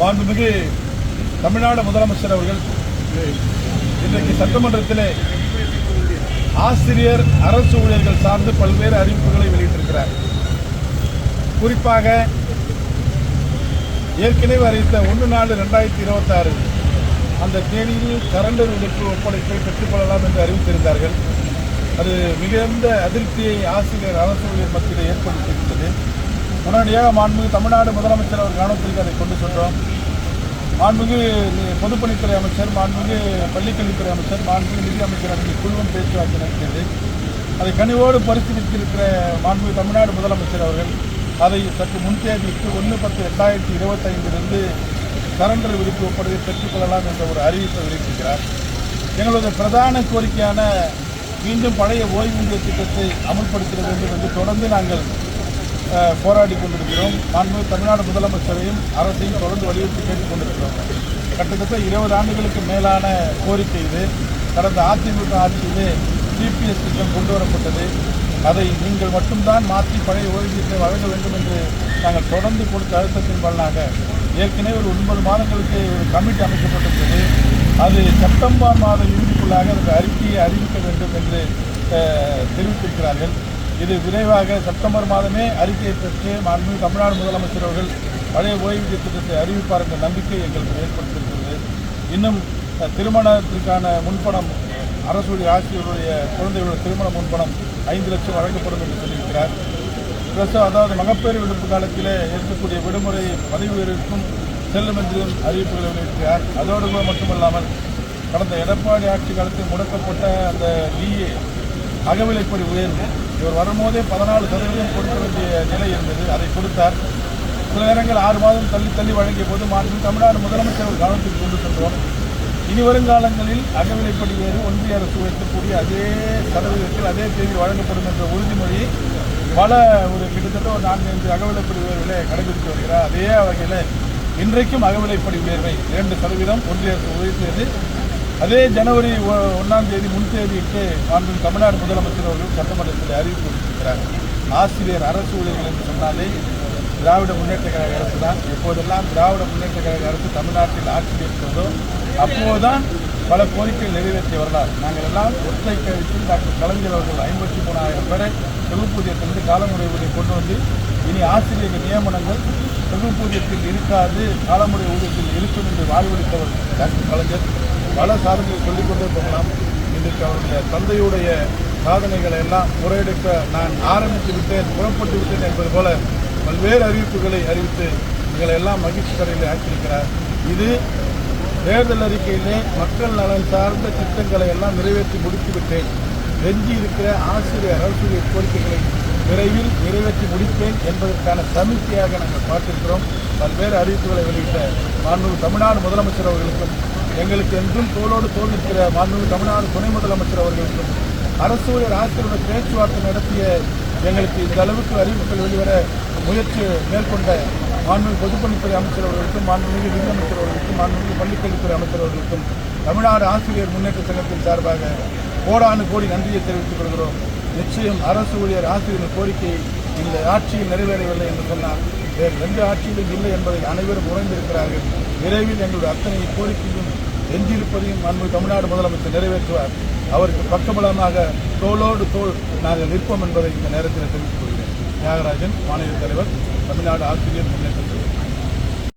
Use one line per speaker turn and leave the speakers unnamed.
மாண்புமிகு தமிழ்நாடு முதலமைச்சர் அவர்கள் இன்றைக்கு சட்டமன்றத்திலே ஆசிரியர் அரசு ஊழியர்கள் சார்ந்து பல்வேறு அறிவிப்புகளை வெளியிட்டிருக்கிறார். குறிப்பாக ஏற்கனவே அறிவித்த ஒன்று நாலு ரெண்டாயிரத்தி இருபத்தாறு அந்த தேதியில் கரண்டர் விடுப்பு ஒப்படைப்பை பெற்றுக்கொள்ளலாம் என்று அறிவித்திருந்தார்கள். அது மிகுந்த அதிருப்தியை ஆசிரியர் அரசு ஊழியர் மத்தியில் ஏற்படுத்தியிருக்கிறது உடனடியாக மாண்புமிகு தமிழ்நாடு முதலமைச்சர் அவர் கவனத்திற்கு அதை கொண்டு சென்றோம். மாண்புமிகு பொதுப்பணித்துறை அமைச்சர் மாண்புமிகு பள்ளிக்கல்வித்துறை அமைச்சர் மாண்புமிகு நிதி அமைச்சர் அவர்கள் குழுவும் பேச்சுவார்த்தை நடத்தியது. அதை கனிவோடு பரிசீலித்திருக்கிற மாண்புமிகு தமிழ்நாடு முதலமைச்சர் அவர்கள் அதை சற்று முன்தேதிக்கு ஒன்று பத்து ரெண்டாயிரத்தி இருபத்தைந்திலிருந்து சரண்டர் விதிப்பு ஒப்படையை பெற்றுக்கொள்ளலாம் என்ற ஒரு அறிவிப்பை வெளியிட்டிருக்கிறார். எங்களது பிரதான கோரிக்கையான மீண்டும் பழைய ஓய்வூதிய திட்டத்தை அமல்படுத்த வேண்டும் என்று தொடர்ந்து நாங்கள் போராடி கொண்டிருக்கிறோம். நான் தமிழ்நாடு முதலமைச்சரையும் அரசையும் தொடர்ந்து வலியுறுத்தி கேட்டுக் கொண்டிருக்கிறோம். கிட்டத்தட்ட இருபது ஆண்டுகளுக்கு மேலான கோரிக்கை இது. கடந்த அதிமுக ஆட்சியிலே சிபிஎஸ் திட்டம் கொண்டு வரப்பட்டது. அதை நீங்கள் மட்டும்தான் மாற்றி பழைய ஓய்வூதியத்தை வழங்க வேண்டும் என்று நாங்கள் தொடர்ந்து கொடுத்த அழுத்தத்தின் பலனாக ஏற்கனவே ஒரு ஒன்பது மாதங்களுக்கு ஒரு கமிட்டி அமைக்கப்பட்டிருக்கிறது அது செப்டம்பர் மாத இறுதிக்குள்ளாக அந்த அறிக்கையை அறிவிக்க வேண்டும் என்று தெரிவித்திருக்கிறார்கள். இது விரைவாக செப்டம்பர் மாதமே அறிக்கையை பெற்று மாண்பு தமிழ்நாடு முதலமைச்சர் அவர்கள் பழைய ஓய்வூதிய திட்டத்தை அறிவிப்பார் என்ற நம்பிக்கை எங்களுக்கு ஏற்படுத்தியிருக்கிறது இன்னும் திருமணத்திற்கான முன்பணம் அரசுடைய ஆசிரியருடைய குழந்தைகளுடைய திருமண முன்பணம் ஐந்து லட்சம் வழங்கப்படும் என்று சொல்லியிருக்கிறார். பிரசவ அதாவது மகப்பேறு விடுப்பு காலத்தில் இருக்கக்கூடிய விடுமுறை பதவி உயர்வுக்கும் செல்லும் என்றும் அறிவிப்புகளை வெளியிட்டார் அதோடு கூட மட்டுமல்லாமல் கடந்த எடப்பாடி ஆட்சி காலத்தில் முடக்கப்பட்ட அந்த டிஏ அகவிலைப்படி உயர்வு. இவர் வரும்போதே பதினாலு சதவீதம் கொடுக்க வேண்டிய நிலை இருந்தது. அதை கொடுத்தார். சில நேரங்கள் ஆறு மாதம் தள்ளி தள்ளி வழங்கிய போது மாண்பு தமிழ்நாடு முதலமைச்சர் கவனத்தில் கொண்டு சென்றோம். இனி வருங்காலங்களில் அகவிலைப்படி உயர்வு ஒன்றிய அரசு உயர்த்தக்கூடிய அதே சதவீதத்தில் அதே தேதி வழங்கப்படும் என்ற உறுதிமொழி பல ஒரு கிட்டத்தட்ட ஒரு நான்கு ஐந்து அகவிலைப்படி உயர்வுகளை கடைபிடித்து வருகிறார். அதே வகையில் இன்றைக்கும் அகவிலைப்படி உயர்வை இரண்டு சதவீதம் ஒன்றிய அரசு உயர்த்தியது. அதே ஜனவரி ஒ- தேதி முன் தேதியிட்டு மாண்பு தமிழ்நாடு முதலமைச்சர் அவர்கள் சட்டமன்றத்தில் அறிவிப்பு கொடுத்திருக்கிறார். ஆசிரியர் அரசு ஊழியர்கள் என்று சொன்னாலே திராவிட முன்னேற்ற கழக அரசு தான். எப்போதெல்லாம் திராவிட முன்னேற்ற கழக அரசு தமிழ்நாட்டில் ஆட்சி இருக்கிறதோ அப்போதுதான் பல கோரிக்கைகள் நிறைவேற்றி வரலாறு. நாங்கள் எல்லாம் ஒற்றை கழிப்பில் டாக்டர் கலைஞர் அவர்கள் ஐம்பத்தி மூணாயிரம் பேரை தொகுப்பூதியத்திலிருந்து காலமுறை ஊதியம் கொண்டு வந்து இனி ஆசிரியர்கள் நியமனங்கள் தொகுப்பூதியத்தில் இருக்காது காலமுறை ஊதியத்தில் இருக்கும் என்று வாழ்வளித்தவர் டாக்டர் கலைஞர். பல சாதனைகளை சொல்லிக்கொண்டே போகலாம். இன்றைக்கு அவருடைய தந்தையுடைய சாதனைகளை எல்லாம் முறையெடுக்க நான் ஆரம்பித்து விட்டேன் புறப்பட்டு விட்டேன் என்பது போல பல்வேறு அறிவிப்புகளை அறிவித்து எங்களை எல்லாம் மகிழ்ச்சி கரையில் ஆக்கியிருக்கிறார். இது தேர்தல் அறிக்கையிலே மக்கள் நலன் சார்ந்த திட்டங்களை எல்லாம் நிறைவேற்றி முடித்துவிட்டேன் எஞ்சி இருக்கிற ஆசிரியர் அரசுடைய கோரிக்கைகளை விரைவில் நிறைவேற்றி முடிப்பேன் என்பதற்கான சமிக்கையாக நாங்கள் பார்த்திருக்கிறோம். பல்வேறு அறிவிப்புகளை வெளியிட்ட மாண்பு தமிழ்நாடு முதலமைச்சர் அவர்களுக்கும் எங்களுக்கு என்றும் தோளோடு தோல் நிற்கிற மாண்புமிகு தமிழ்நாடு துணை முதலமைச்சர் அவர்களுக்கும் அரசு ஊழியர் ஆசிரியருடன் பேச்சுவார்த்தை நடத்திய எங்களுக்கு இந்த அளவுக்கு அறிவிப்புகள் வெளிவர முயற்சி மேற்கொண்ட மாண்புமிகு பொதுப்பணித்துறை அமைச்சர் அவர்களுக்கும் மாண்புமிகு நிதியமைச்சர் அவர்களுக்கும் மாண்புமிகு பள்ளிக்கல்வித்துறை அமைச்சர் அவர்களுக்கும் தமிழ்நாடு ஆசிரியர் முன்னேற்ற சங்கத்தின் சார்பாக கோடானு கோடி நன்றியை தெரிவித்துக் கொள்கிறோம். நிச்சயம் அரசு ஊழியர் ஆசிரியரின் கோரிக்கை இந்த ஆட்சியில் நிறைவேறவில்லை என்று சொன்னால் வேறு எந்த ஆட்சியிலும் இல்லை என்பதை அனைவரும் உணர்ந்திருக்கிறார்கள். விரைவில் எங்களுடைய அத்தனை கோரிக்கையும் எஞ்சியிருப்பதையும் அன்பு தமிழ்நாடு முதலமைச்சர் நிறைவேற்றுவார். அவருக்கு பக்கபலமாக தோளோடு தோல் நாங்கள் நிற்போம் என்பதை இந்த நேரத்தில் தெரிவித்துக் கொள்கிறேன். தியாகராஜன் மாநில தலைவர் தமிழ்நாடு ஆசிரியர் முன்னேற்ற